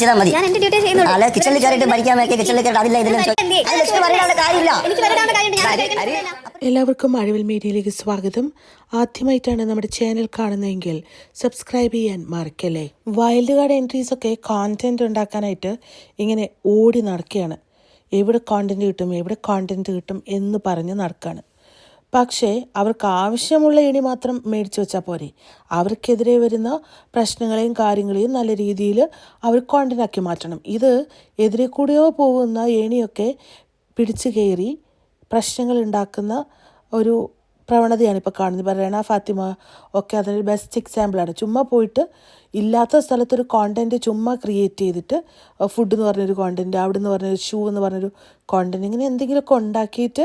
ചെയ്താൽ മതി. ഞാൻ എന്റെ ഡ്യൂട്ടി ചെയ്യുന്നുള്ളൂ? അല്ലെ കിച്ചണിൽ കയറിയിട്ട് മരിക്കാൻ വേണ്ടി കിച്ചണിൽ കയറിയിട്ട് അതില്ല ഇതില്ല എന്ത് ചെയ്യും? അത് ലക്ഷ്മി പറയേണ്ട കാര്യമില്ല. എനിക്ക് കാര്യമുണ്ട്. എല്ലാവർക്കും അഴിവിൽ മീഡിയയിലേക്ക് സ്വാഗതം. ആദ്യമായിട്ടാണ് നമ്മുടെ ചാനൽ കാണുന്നതെങ്കിൽ സബ്സ്ക്രൈബ് ചെയ്യാൻ മറക്കല്ലേ? വൈൽഡ് കാർഡ് എൻട്രീസ് ഒക്കെ കോണ്ടന്റ് ഉണ്ടാക്കാനായിട്ട് ഇങ്ങനെ ഓടി നടക്കുകയാണ്. എവിടെ കോണ്ടന്റ് കിട്ടും എവിടെ കോണ്ടന്റ് കിട്ടും എന്ന് പറഞ്ഞ് നടക്കുകയാണ്. പക്ഷേ അവർക്ക് ആവശ്യമുള്ള ഇണി മാത്രം മേടിച്ചു വെച്ചാൽ പോരെ. അവർക്കെതിരെ വരുന്ന പ്രശ്നങ്ങളെയും കാര്യങ്ങളെയും നല്ല രീതിയിൽ അവർ കോണ്ടിനാക്കി മാറ്റണം. ഇത് എതിരെ കൂടെയോ പോകുന്ന ഏണിയൊക്കെ പിടിച്ചു കയറി പ്രശ്നങ്ങൾ ഉണ്ടാക്കുന്ന ഒരു പ്രവണതയാണ് ഇപ്പോൾ കാണുന്നത്. ഇപ്പോൾ ഫാത്തിമ ഒക്കെ അതിനൊരു ബെസ്റ്റ് എക്സാമ്പിളാണ് ചുമ്മാ പോയിട്ട് ഇല്ലാത്ത സ്ഥലത്തൊരു കോണ്ടന്റ് ചുമ്മാ ക്രിയേറ്റ് ചെയ്തിട്ട് ഫുഡ് എന്ന് പറഞ്ഞൊരു കോണ്ടന്റ് അവിടെ നിന്ന് പറഞ്ഞൊരു ഷൂ എന്ന് പറഞ്ഞൊരു കോണ്ടന്റ് ഇങ്ങനെ എന്തെങ്കിലുമൊക്കെ ഉണ്ടാക്കിയിട്ട്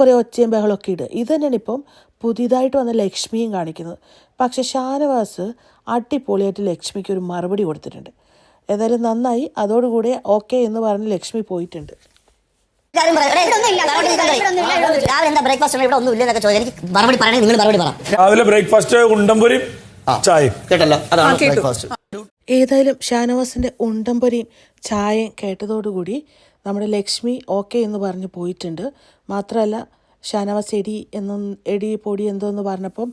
കുറേ ഒച്ചയും ബഹളമൊക്കെ ഇടുക ഇത് തന്നെയാണ് ഇപ്പം പുതിയതായിട്ട് വന്ന ലക്ഷ്മിയും കാണിക്കുന്നത്. പക്ഷേ ഷാനവാസ് അടിപൊളിയായിട്ട് ലക്ഷ്മിക്ക് ഒരു മറുപടി കൊടുത്തിട്ടുണ്ട്. ഏതായാലും നന്നായി. അതോടുകൂടി ഓക്കെ എന്ന് പറഞ്ഞ് ലക്ഷ്മി പോയിട്ടുണ്ട്. കാര്യം പറയാം. എടേ, ഇവിടെ ഒന്നുമില്ല, രാവിലെ ഇവിടെ ഇതെന്താ? ഒന്നുമില്ല, ഇവിടെ ഒന്നുമില്ല. രാവിലെ എന്താ ബ്രേക്ക്ഫാസ്റ്റ് ഇവിടെ ഒന്നും ഇല്ലെന്നൊക്കെ ചോദിച്ചു എനിക്ക് മറുപടി പറയണേ നിങ്ങൾ മറുപടി പറ. രാവിലെ ബ്രേക്ക്ഫാസ്റ്റ് ഉണ്ടംപൊരി ചായയും. കേട്ടല്ലോ. അതാണ് ബ്രേക്ക്ഫാസ്റ്റ് ഏതായാലും ഷാനവാസിന്റെ ഉണ്ടംപൊരിയും ചായയും കേട്ടതോടുകൂടി നമ്മുടെ ലക്ഷ്മി ഓക്കെ എന്ന് പറഞ്ഞ് പോയിട്ടുണ്ട്. മാത്രമല്ല ഷാനവാസ് എടി എന്നും എടി പൊടി എന്തോ എന്ന് പറഞ്ഞപ്പം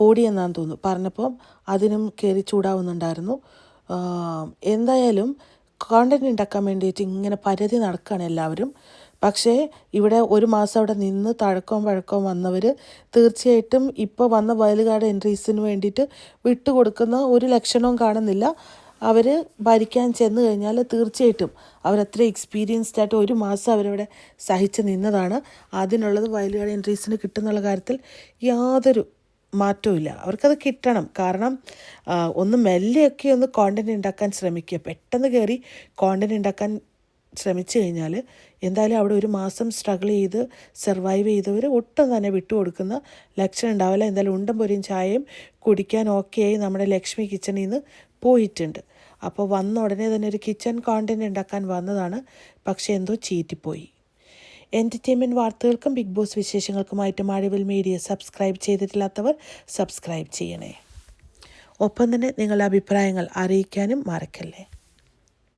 പൊടി എന്നാന്ന് തോന്നുന്നു പറഞ്ഞപ്പം അതിനും കയറി ചൂടാവുന്നുണ്ടായിരുന്നു. എന്തായാലും കോണ്ടന്റ് ഉണ്ടാക്കാൻ വേണ്ടിയിട്ട് ഇങ്ങനെ പരതി നടക്കുകയാണ് എല്ലാവരും. പക്ഷേ ഇവിടെ ഒരു മാസം അവിടെ നിന്ന് തഴക്കവും വഴക്കവും വന്നവർ തീർച്ചയായിട്ടും ഇപ്പോൾ വന്ന വയലുകാട് എൻട്രീസിന് വേണ്ടിയിട്ട് വിട്ടുകൊടുക്കുന്ന ഒരു ലക്ഷണവും കാണുന്നില്ല. അവർ ഭരിക്കാൻ ചെന്ന് കഴിഞ്ഞാൽ തീർച്ചയായിട്ടും അവരത്ര എക്സ്പീരിയൻസ്ഡ് ആയിട്ട് ഒരു മാസം അവരവിടെ സഹിച്ച് നിന്നതാണ്. അതിനുള്ളത് വയലുകാട് എൻട്രീസിന് കിട്ടുന്നുള്ള കാര്യത്തിൽ യാതൊരു മാറ്റവും അവർക്കത് കിട്ടണം. കാരണം ഒന്ന് മെല്ലെയൊക്കെ ഒന്ന് കോണ്ടന്റ് ഉണ്ടാക്കാൻ ശ്രമിക്കുക. പെട്ടെന്ന് കയറി കോണ്ടന്റ് ഉണ്ടാക്കാൻ ശ്രമിച്ചു കഴിഞ്ഞാൽ എന്തായാലും അവിടെ ഒരു മാസം സ്ട്രഗിൾ ചെയ്ത് സർവൈവ് ചെയ്തവർ ഒട്ടും തന്നെ വിട്ടുകൊടുക്കുന്ന ലക്ഷണം ഉണ്ടാവില്ല. എന്തായാലും ഉണ്ടം പൊരിയും ചായയും കുടിക്കാൻ ഓക്കെയായി നമ്മുടെ ലക്ഷ്മി കിച്ചണിൽ നിന്ന് പോയിട്ടുണ്ട്. അപ്പോൾ വന്ന ഉടനെ തന്നെ ഒരു കിച്ചൺ കോണ്ടന്റ് ഉണ്ടാക്കാൻ വന്നതാണ്. പക്ഷേ എന്തോ ചീറ്റിപ്പോയി. എന്റർടൈൻമെന്റ് വാർത്തകൾക്കും ബിഗ് ബോസ് വിശേഷങ്ങൾക്കുമായിട്ട് മഴവിൽ മീഡിയ സബ്സ്ക്രൈബ് ചെയ്തിട്ടില്ലാത്തവർ സബ്സ്ക്രൈബ് ചെയ്യണേ. ഒപ്പം തന്നെ നിങ്ങളുടെ അഭിപ്രായങ്ങൾ അറിയിക്കാനും മറക്കല്ലേ?